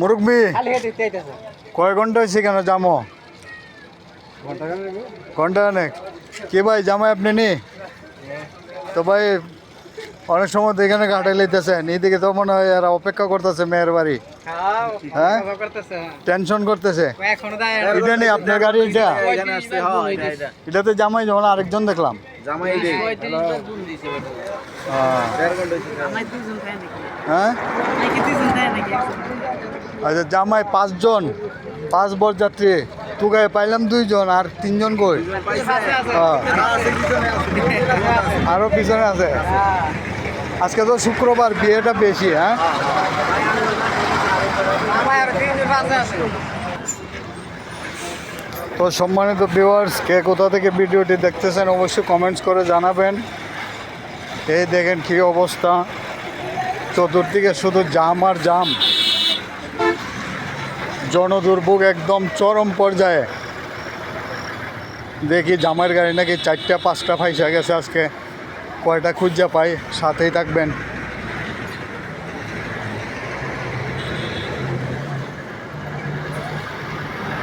মুরব্বী কয় ঘণ্টা হয়েছে কেন জামো? ঘণ্টা অনেক কে ভাই জামাই আপনি নি? তো ভাই অনেক সময় তো এখানে ঘাটে লইতেছেন এইদিকে তো মনে হয় এরা অপেক্ষা করতেছে মেয়ের বাড়ি। হ্যাঁ টেনশন করতেছে? এটা নেই আপনার গাড়ি এটা। এটাতে জামাই যখন আরেকজন দেখলাম। হ্যাঁ আচ্ছা জামাই পাঁচজন পাঁচ বরযাত্রী। তুগায় পাইলাম দুইজন আর তিনজন কই? হ্যাঁ। আরও পিছনে আছে? আজকে তো শুক্রবার বিয়েটা বেশি হ্যাঁ? তো সম্মানিত ভিউয়ার্স কে কোথা থেকে ভিডিওটি দেখতেছেন অবশ্যই কমেন্টস করে জানাবেন। এই দেখেন কী অবস্থা। চতুর্দিকে শুধু জাম আর জাম। জনদুর্ভোগ একদম চরম পর্যায়ে। দেখি জামাইয়ের গাড়ি নাকি চারটা, পাঁচটা ফাইসা গেছে আজকে। কয়টা খুঁজা পাই, সাথেই থাকবেন।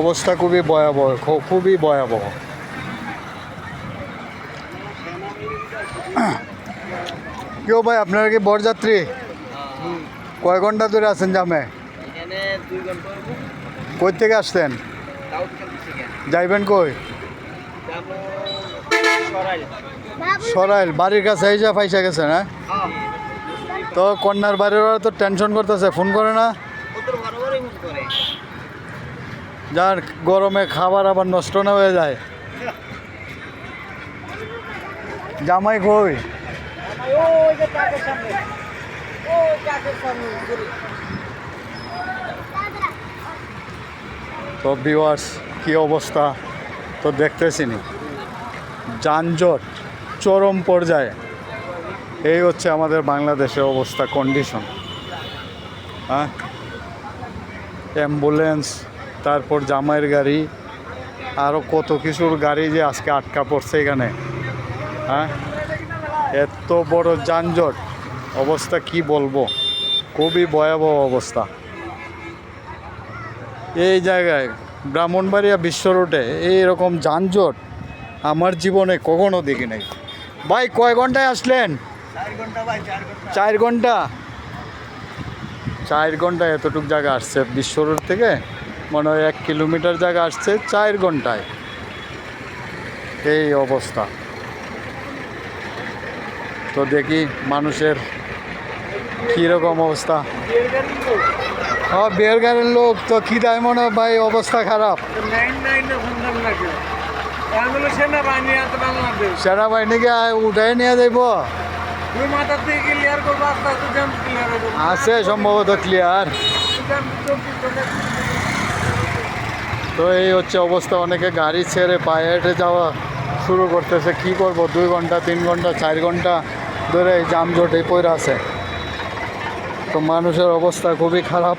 অবস্থা খুবই ভয়াবহ খুবই ভয়াবহ। কেউ ভাই আপনারা কি বরযাত্রী? কয় ঘণ্টা ধরে আছেন জামে? কই থেকে আসছেন? যাইবেন কই? সরাইল বাড়ির কাছে এই যা ফাইসা গেছেন হ্যাঁ? তো কন্যার বাড়ির তো টেনশন করতেছে ফোন করে না? যার গরমে খাবার আবার নষ্ট না হয়ে যায়। জামাই কই? তো ভিওয়ার্স কী অবস্থা? তো দেখতেছি নি। যানজট চরম পর্যায়ে। এই হচ্ছে আমাদের বাংলাদেশের অবস্থা কন্ডিশন হ্যাঁ? অ্যাম্বুলেন্স তারপর জামাইয়ের গাড়ি আরও কত কিছুর গাড়ি যে আজকে আটকা পড়ছে এখানে হ্যাঁ? এত বড় যানজট, অবস্থা কি বলব? খুবই ভয়াবহ অবস্থা। এই জায়গায়, ব্রাহ্মণবাড়িয়া বিশ্ব রোডে এইরকম যানজট আমার জীবনে কখনো দেখি নাই। ভাই, কয় ঘন্টায় আসলেন? চার ঘণ্টা। চার ঘণ্টা এতটুক জায়গা আসছে বিশ্ব রোড থেকে? মনে হয় এক কিলোমিটার জায়গা আসছে চার ঘন্টায়। এই অবস্থা। তো দেখি মানুষের কীরকম অবস্থা। হ্যাঁ বিয়ের গাড়ির লোক তো কী দেয় মনে ভাই? অবস্থা খারাপ। সেনাবাহিনীকে উঠাই নিয়ে যাইব? আছে, সম্ভবত ক্লিয়ার তো এই হচ্ছে অবস্থা, অনেকে গাড়ি ছেড়ে পায়ে হেঁটে যাওয়া শুরু করতেছে। কি করব? দুই ঘণ্টা, তিন ঘণ্টা, চার ঘণ্টা ধরে এই যানজটে পড়ে আছে। তো মানুষের অবস্থা খুবই খারাপ।